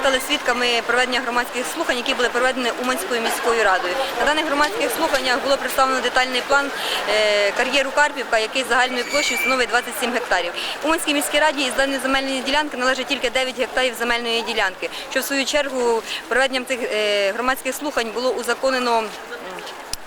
стали свідками проведення громадських слухань, які були проведені Уманською міською радою. На даних громадських слуханнях було представлено детальний план е, кар'єру Карпівка, який загальною площею становить 27 гектарів. Уманській міській раді із даної земельної ділянки належить тільки 9 гектарів земельної ділянки, що в свою чергу проведенням цих е, громадських слухань було узаконено.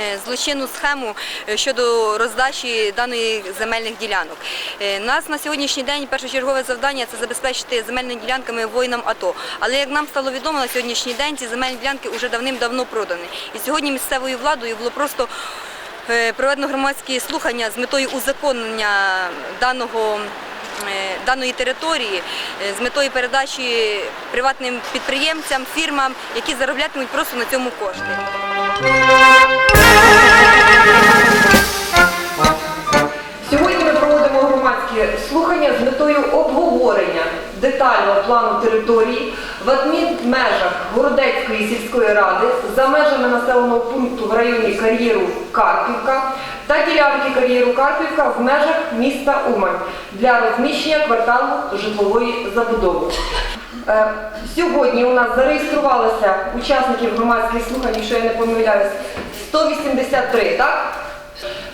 Е, Злочинну схему е, щодо роздачі даної земельних ділянок. Е, Нас на сьогоднішній день першочергове завдання це забезпечити земельними ділянками воїнам АТО. Але як нам стало відомо на сьогоднішній день, ці земельні ділянки вже давним-давно продані. І сьогодні місцевою владою було просто проведено громадські слухання з метою узаконення даного. Даної території з метою передачі приватним підприємцям, фірмам, які зароблятимуть просто на цьому кошти. Сьогодні ми проводимо громадські слухання з метою обговорення детального плану території в адмінмежах Городецької сільської ради за межами населеного пункту в районі кар'єру Карпівка та ділянки кар'єру Карпівка в межах міста Умань для розміщення кварталу житлової забудови. Е, Сьогодні у нас зареєструвалося учасників громадських слухань, якщо я не помиляюсь, 183, так?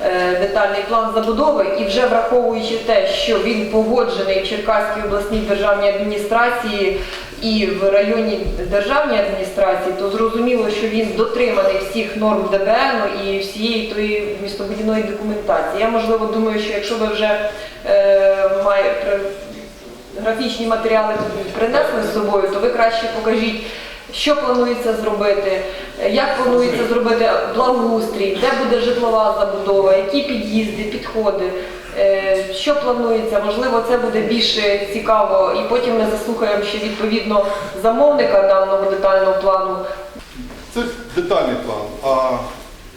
Е, Детальний план забудови і вже враховуючи те, що він погоджений в Черкаській обласній державній адміністрації і в районній державній адміністрації, то зрозуміло, що він дотриманий всіх норм ДБН і всієї тої містобудівної документації. Я можливо думаю, що якщо ви вже е, має, графічні матеріали принесли з собою, то ви краще покажіть, що планується зробити, як планується зробити благоустрій, де буде житлова забудова, які під'їзди, підходи, що планується. Можливо, це буде більше цікаво, і потім ми заслухаємо ще відповідно замовника даного детального плану. Це детальний план. А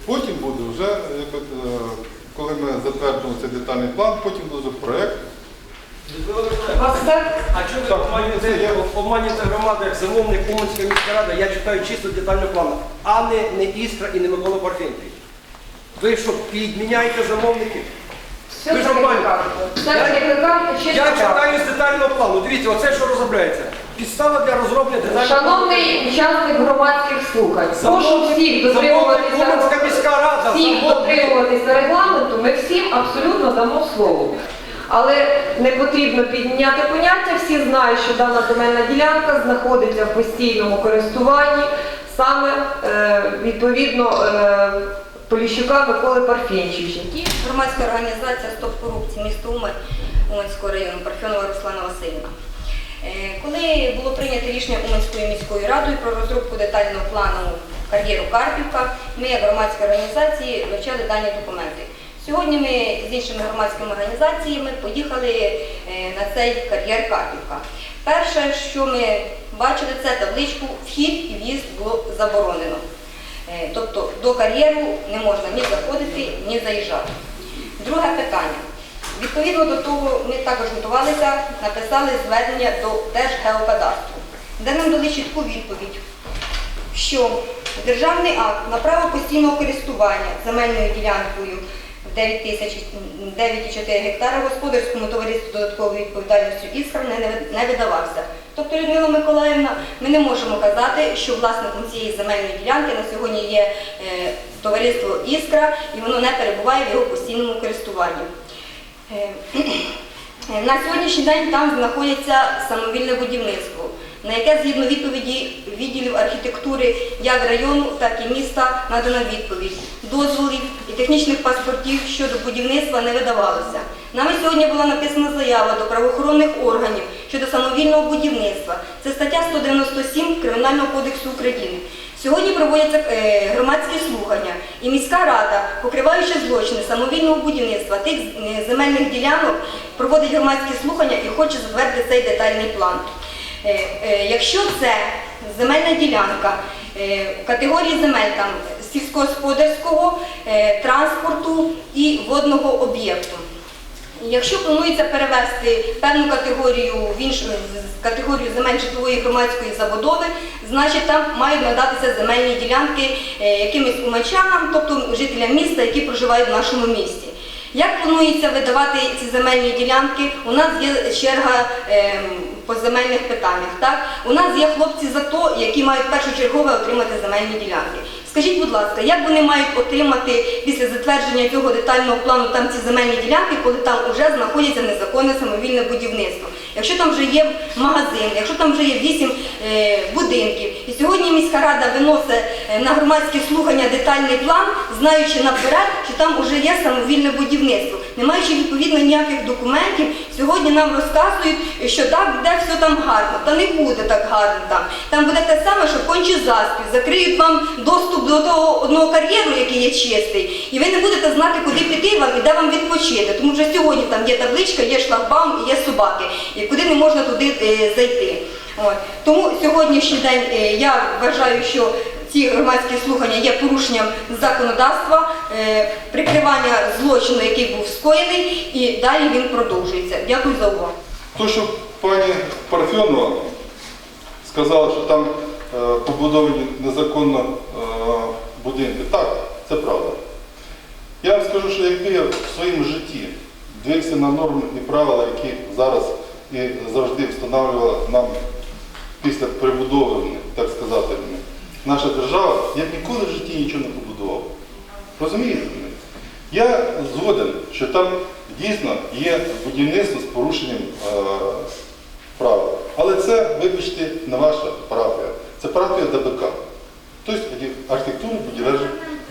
потім буде вже, е, коли ми затвердимо цей детальний план, потім буде вже проєкт. У вас все? А чого обманюєте, обманюєте громаду як замовник Уманська міська рада? Я читаю чисто детальний план, а не, не Істра і не Микола Парфентьович. Ви що, підміняєте замовників? Ви ж обманюєте. Я читаю з детального плану. Дивіться, оце що розробляється. Підстава для розроблення детального плану. Шановний учасник громадських слухань, прошу всіх дотримуватися всіх дотримуватися регламенту, ми всім абсолютно дамо слово. Але не потрібно підміняти поняття. Всі знають, що дана земельна ділянка знаходиться в постійному користуванні саме е, відповідно е, Поліщука Миколи Парфінчича. І громадська організація Стоп корупції міста Умань Уманського району Парфьонова Руслана Васильівна. Е, Коли було прийнято рішення Уманською міською радою про розробку детального плану кар'єру Карпівка, ми як громадські організації вивчали дані документи. Сьогодні ми з іншими громадськими організаціями поїхали е, на цей кар'єр Карпівка. Перше, що ми бачили, це табличку Вхід і в'їзд було заборонено. Е, Тобто до кар'єру не можна ні заходити, ні заїжджати. Друге питання. Відповідно до того, ми також готувалися, написали зведення до Держгеокадастру, де нам дали чітку відповідь, що державний акт на право постійного користування земельною ділянкою в 9 тисяч 9,4 гектара господарському товариству додатковою відповідальністю «Іскра» не видавався. Тобто, Людмила Миколаївна, ми не можемо казати, що власником цієї земельної ділянки на сьогодні є е, товариство Іскра і воно не перебуває в його постійному користуванні. Е, На сьогоднішній день там знаходиться самовільне будівництво, на яке згідно відповіді відділів архітектури як району, так і міста надана відповідь. Дозволів і технічних паспортів щодо будівництва не видавалося. Нами сьогодні була написана заява до правоохоронних органів щодо самовільного будівництва. Це стаття 197 Кримінального кодексу України. Сьогодні проводяться е, громадські слухання, і міська рада, покриваючи злочини самовільного будівництва тих е, земельних ділянок, проводить громадські слухання і хоче затвердити цей детальний план. Е, е, Якщо це земельна ділянка е, категорії земель там сільськогосподарського, транспорту і водного об'єкту. Якщо планується перевести певну категорію в іншу категорію земель житлової громадської забудови, значить там мають надатися земельні ділянки якимось умачанам, тобто жителям міста, які проживають в нашому місті. Як планується видавати ці земельні ділянки? У нас є черга ем, по земельних питаннях. Так? У нас є хлопці зато, АТО, які мають першочергове отримати земельні ділянки. Скажіть, будь ласка, як вони мають отримати після затвердження цього детального плану там ці земельні ділянки, коли там вже знаходиться незаконне самовільне будівництво? Якщо там вже є магазин, якщо там вже є вісім е, будинків, і сьогодні міська рада виносить е, на громадські слухання детальний план, знаючи наперед, що там вже є самовільне будівництво, не маючи відповідно ніяких документів, сьогодні нам розказують, що так буде все там гарно. Та не буде так гарно там. Там буде те саме, що конче заспів, закриють вам доступ до того одного кар'єру, який є чистий, і ви не будете знати, куди піти вам і де вам відпочити. Тому вже сьогодні там є табличка, є шлагбаум і є собаки, і куди не можна туди е, зайти. От. Тому сьогоднішній день е, я вважаю, що ці громадські слухання є порушенням законодавства, е, прикривання злочину, який був скоєний, і далі він продовжується. Дякую за увагу. То, що пані Парфьонова сказала, що там побудовані незаконно е, будинки. Так, це правда. Я вам скажу, що якби я в своєму житті дивився на норми і правила, які зараз і завжди встановлювала нам після перебудови, так сказати, наша держава, я б ніколи в житті нічого не побудував. Розумієте? Я згоден, що там дійсно є будівництво з порушенням е, правил. Але це, вибачте, не ваша парафія. Це парафія ДБК. Тобто архітектурно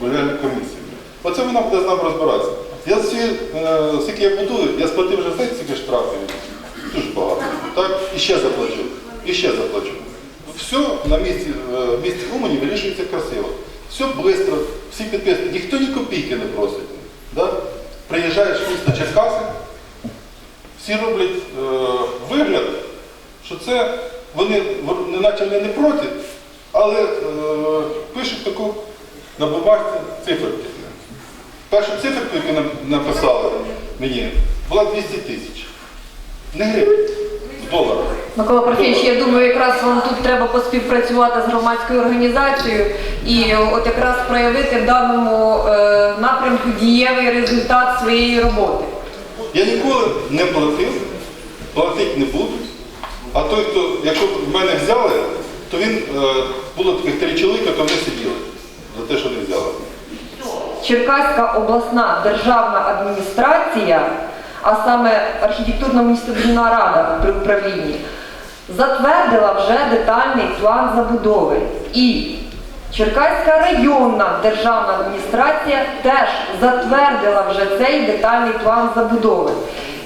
будівельна комісія. Оце вона буде з нами розбиратися. Я е, скільки я будую, я сплатив вже знаєте, скільки штрафів. Дуже багато. Так? І ще заплачу. І ще заплачу. Все на місці, е, в місті Умані вирішується красиво. Все швидко, всі підписують. Ніхто ні копійки не просить. Да? Приїжджаєш в місто Черкаси, всі роблять е, вигляд, що це вони не наче вони не проти, але е, пишуть таку на бумажці циферки. Першу циферку, яку написали мені, була 200 тисяч. Не гривень, в доларах. Микола Парфійович, я думаю, якраз вам тут треба поспівпрацювати з громадською організацією і от якраз проявити в даному е, напрямку дієвий результат своєї роботи. Я ніколи не платив, платити не буду. А той, хто, якщо б мене взяли, то він, е, було таких три чоловіка, то вони сиділи за те, що не взяли. Черкаська обласна державна адміністрація, а саме архітектурно містобудівна рада при управлінні, затвердила вже детальний план забудови. І Черкаська районна державна адміністрація теж затвердила вже цей детальний план забудови.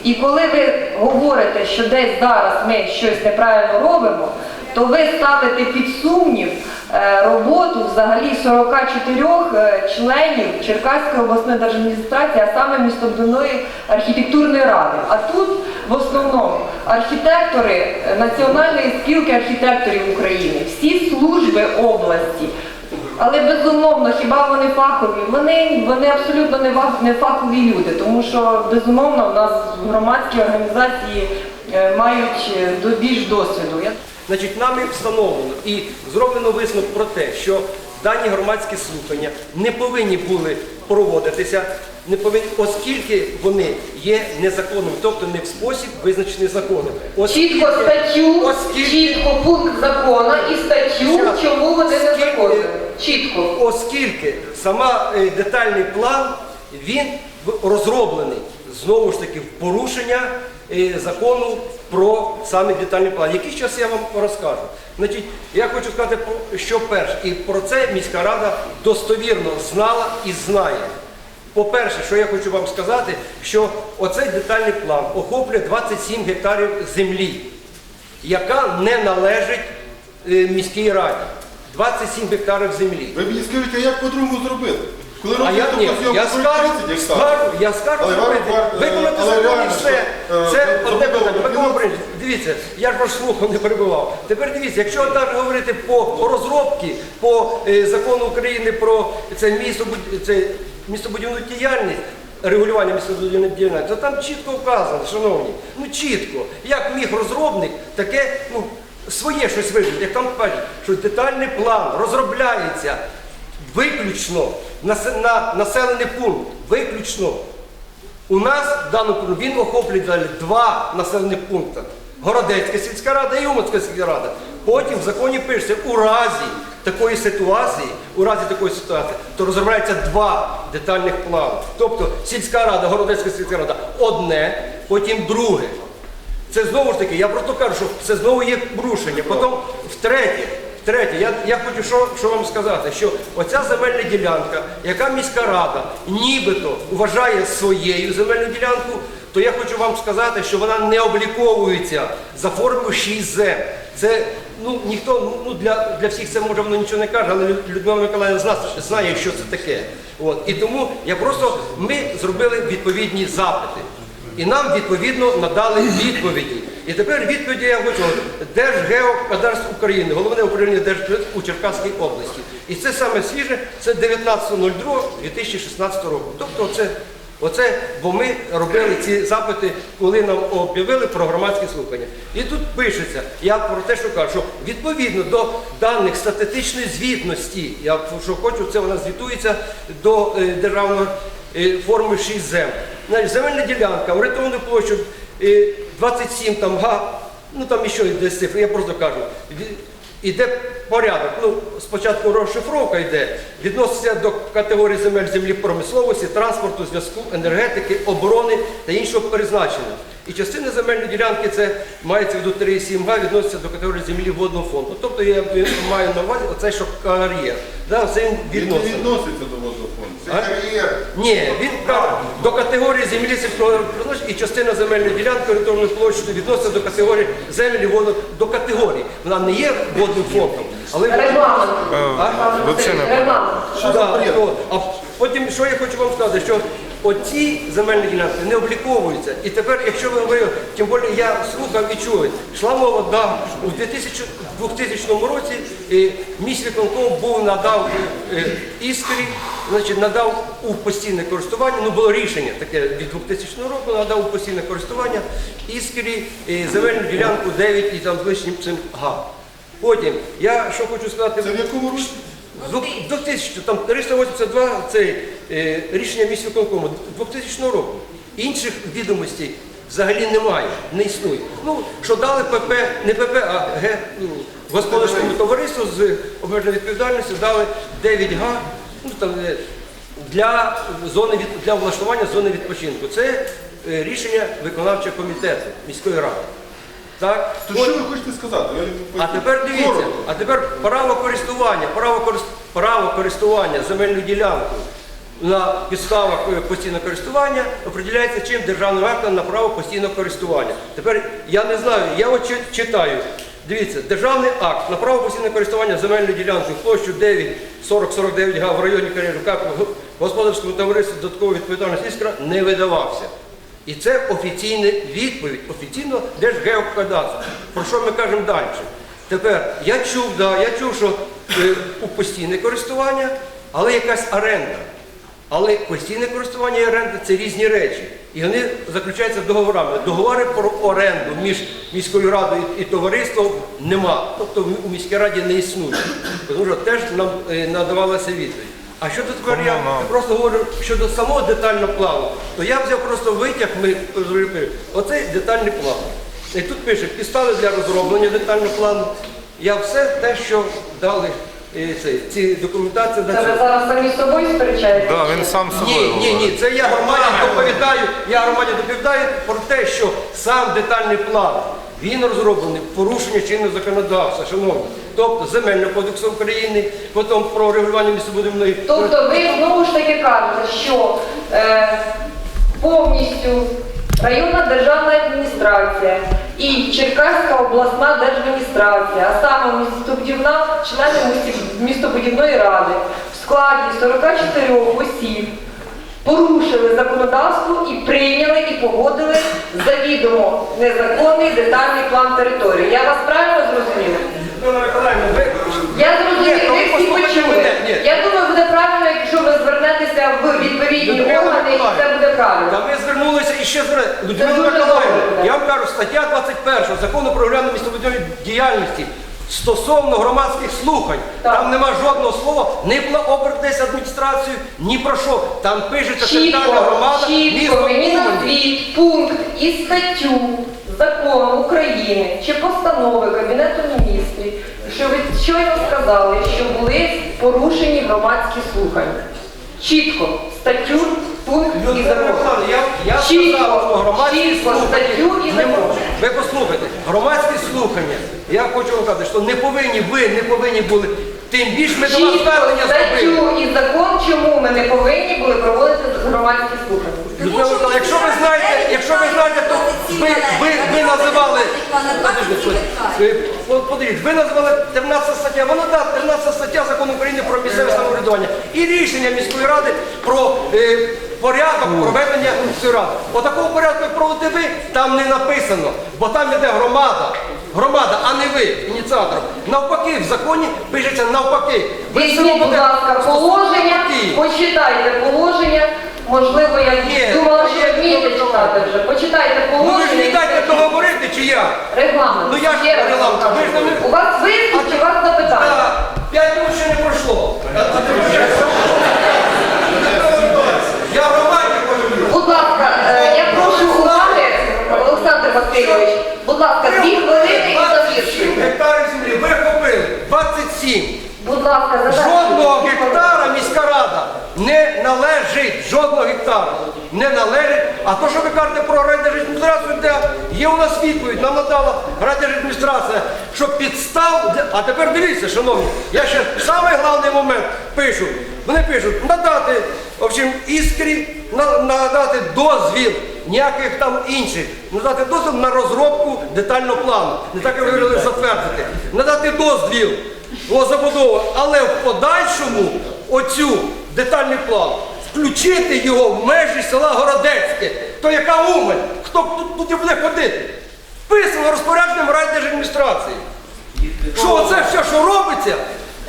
І коли ви говорите, що десь зараз ми щось неправильно робимо, то ви ставите під сумнів е, роботу взагалі 44 е, членів Черкаської обласної держадміністрації, а саме містобудівної архітектурної ради. А тут в основному архітектори е, Національної спілки архітекторів України, всі служби області. Але безумовно, хіба вони фахові? Вони, вони абсолютно не фахові люди, тому що безумовно в нас громадські організації е, мають е, більш досвіду. Значить, нами встановлено і зроблено висновок про те, що дані громадські слухання не повинні були проводитися, не повинні, оскільки вони є незаконними, тобто не в спосіб визначений законом. Оскільки- чітко статтю, оскільки- чітко пункт закону і статтю, чому вони незаконні. Чітко. Оскільки сама е, детальний план він розроблений знову ж таки в порушення е, закону про саме детальний план. Який час я вам розкажу? Значить, я хочу сказати, що перше, і про це міська рада достовірно знала і знає. По-перше, що я хочу вам сказати, що оцей детальний план охоплює 27 гектарів землі, яка не належить е, міській раді. 27 гектарів землі. Ви мені скажіть, а як по-другому зробити? Коли А я робите ні, я скажу, скажу, я скажу Виконати закон і все. е, Це одне питання. Микола Борисович, дивіться, я ж ваш слухав, не перебував. Тепер дивіться, якщо навіть говорити по розробці, по е, закону України про це містобудівну діяльність, регулювання містобудівної діяльності, то там чітко вказано, шановні, ну чітко, як міг розробник таке, ну, своє щось вижити, як там кажуть, що детальний план розробляється виключно на, на населений пункт. Виключно. У нас в даному пункті він охоплює два населених пункти. Городецька сільська рада і Уманська сільська рада. Потім в законі пишеться, у разі такої ситуації, у разі такої ситуації, то розробляється два детальних плани. Тобто сільська рада, Городецька сільська рада одне, потім друге. Це знову ж таки, я просто кажу, що це знову є порушення. Потім втретє, втретє, я, я хочу що, що вам сказати, що оця земельна ділянка, яка міська рада нібито вважає своєю земельну ділянку, то я хочу вам сказати, що вона не обліковується за формою 6 зем. Це ну ніхто ну для, для всіх це може воно нічого не каже, але Людмила Миколаївна зна- знає, що це таке. От і тому я просто ми зробили відповідні запити. І нам відповідно надали відповіді. І тепер відповіді я хочу. Держгеокадастр України, головне управління Держгео у Черкаській області. І це саме свіже, це 19.02.2016 року. Тобто це, оце, бо ми робили ці запити, коли нам об'явили про громадські слухання. І тут пишеться, я про те, що кажу, що відповідно до даних статистичної звітності, я що хочу, це вона звітується до е, державного форми 6 зем. Значить, земельна ділянка, орієнтовну площу е, 27 там га, ну там ще десь цифри, я просто кажу. Іде порядок. Ну, спочатку розшифровка йде, відноситься до категорії земель землі промисловості, транспорту, зв'язку, енергетики, оборони та іншого призначення. І частина земельної ділянки це мається в виду 3,7 га, відноситься до категорії землі водного фонду. Тобто я маю на увазі оцей, що кар'єр. Да, це відноситься. відноситься до водофонду. Це А? Ні, він прав до категорії землі сільського призначення і частина земельної ділянки орієнтовної площі відноситься до категорії землі воду до категорії. Вона не є водним фондом, але Регламент. А? Регламент. Да, от. а потім, що я хочу вам сказати, що оці земельні ділянки не обліковуються. І тепер, якщо ви говорили, тим більше я слухав і чую, йшла мова, да, у 2000, 2000 році е, міськвиконком був надав е, іскрі, значить, надав у постійне користування, ну було рішення таке від 2000 року, надав у постійне користування іскрі е, земельну ділянку 9 і там з лишнім цим га. Потім, я що хочу сказати, Це в якому році? Двох- 2000, там 382 це е, рішення міськвиконкому 2000 року. Інших відомостей взагалі немає, не існує. Ну, що дали ПП, не ПП, а Г, ну, господарському товариству з обмеженою відповідальністю дали 9 га ну, там, е, для, зони від, для влаштування зони відпочинку. Це е, рішення виконавчого комітету міської ради. Так? То що ви хочете сказати? Я- А тепер дивіться, Коротко. а тепер право користування, право, корис- право користування земельною ділянкою на підставах е, постійного користування определяється чим державним актом на право постійного користування. Тепер я не знаю, я от чи- читаю. Дивіться, державний акт на право постійного користування земельною ділянкою площу 9 40 49 га в районі Кар'єрка господарському товариству додаткової відповідальності іскра не видавався. І це офіційна відповідь, офіційно Держгеокадастру. Про що ми кажемо далі? Тепер я чув, да, я чув, що е, у постійне користування, але якась оренда. Але постійне користування і оренда це різні речі. І вони заключаються договорами. Договори про оренду між міською радою і товариством нема. Тобто у міській раді не існує. Тому що теж нам е, надавалася відповідь. А щодо тепер я просто говорю щодо самого детального плану, то я взяв просто витяг, ми зробили, оцей детальний план. І тут пише, підстави для розроблення детального плану. Я все те, що дали е, цей, ці документації. на Це ви зараз самі з собою сперечаєтесь? Да, він сам з собою Ні, ні, ні, це я громаді доповідаю, я громаді доповідаю про те, що сам детальний план, він розроблений в порушення чинного законодавства, шановні. Тобто Земельного кодексу України, потім про регулювання містобудівної. Тобто ви знову ж таки кажете, що е, повністю районна державна адміністрація і Черкаська обласна держадміністрація, а саме містобудівна, члени містобудівної ради в складі 44 осіб порушили законодавство і прийняли і погодили завідомо незаконний детальний план території. Я вас правильно зрозуміла? Людмила ви- Я то ви всі почули. Я думаю, буде правильно, якщо ви звернетеся в відповідні Людмила органи, і це буде правильно. Та ми звернулися і ще звернулися. Людмила дуже Миколаївна, добре. я вам кажу, стаття 21 закону про регулювання містобудівної діяльності стосовно громадських слухань. Так. Там нема жодного слова ні про облдержадміністрацію, ні про що. Там пишеться територіальна громада, місто мені назвіть пункт і статтю закону України чи постанови Кабінету міністрів, що ви щойно сказали, що були порушені громадські слухання. Чітко статтю, пункт і закон. Я, я Чітко, сказав, що громадські чітко, слухання статтю і не закон. можуть. Ви послухайте, громадські слухання, я хочу вам сказати, що не повинні, ви не повинні були, тим більше ми до вас звернення зробили. статтю і закон, чому ми не повинні були проводити громадські слухання. Людмила якщо ви знаєте, якщо ви знаєте, то ви, ви, ви називали, от подивіться, ви назвали 13 стаття, вона да, 13 стаття закону України про місцеве самоврядування і рішення міської ради про е, порядок проведення міської ради. Отакого порядку, як проводите ви, там не написано, бо там йде громада. Громада, а не ви, ініціатор. Навпаки, в законі пишеться навпаки. Ви все Візьміть, будь робите ласка, положення, навпаки. почитайте положення. Можливо, я Ні, думала, що вмієте ні, читати вже. Почитайте Ну ви ж не і дайте договорити, чи я? Регламент. Ну, я ж Ще раз регламент. вам Ви ж кажу. не- У вас виступ чи у вас запитання? Так, П'ять минут ще не пройшло. Я громаді говорю. Будь ласка, е, я прошу уваги, Олександр Васильович. Будь ласка, дві хвилини і 27 завершуйте. гектарів землі ви купили. 27. Будь ласка, завершуйте. Жодного гектара міська рада не належить. Жодного гектара не належить. А то, що ви кажете про райдержадміністрацію, де є у нас відповідь, нам надала райдержадміністрація, що підстав. А тепер дивіться, шановні, я ще самий головний момент пишу. Вони пишуть надати в общем, іскрі, надати дозвіл. Ніяких там інших. Надати дозвіл на розробку детального плану. Не так, як ви говорили, затвердити. Надати дозвіл забудову, але в подальшому оцю детальний план включити його в межі села Городецьке. То яка умель? Хто тут, буде ходити? Вписано розпорядженням райдержадміністрації. Що оце все, що робиться,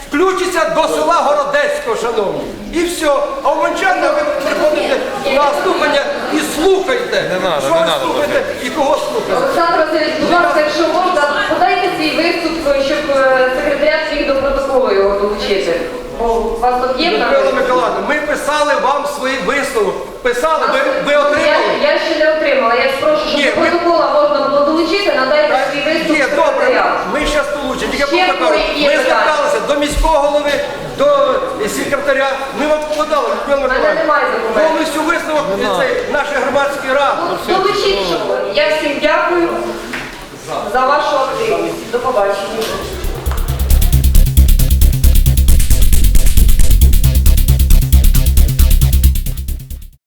включиться до села Городецького, шановні. І все. А в Манчанна ви приходите на слухання і слухайте. що ви слухаєте і кого слухаєте. Олександр Васильович, будь ласка, якщо можна, подайте свій виступ, щоб е, секретаріат міг до протоколу його долучити. Бо у вас тут є Людмила? Миколаївна, ми писали вам свої висновок. Писали, ви, ви отримали? я ще не отримала. Я спрошу, щоб Ні, до ви- протокола можна було долучити, надайте свій виступ Ні, добре, секретаріату. ми зараз получимо. Тільки Ще просто кажу, які є ми питання? зверталися до міського голови, до секретаря. Ми вам подали, Людмила Миколаївна. немає документів. Повністю висновок цієї нашої громадської ради. Долучіть, щоб я всім дякую за вашу активність. До побачення.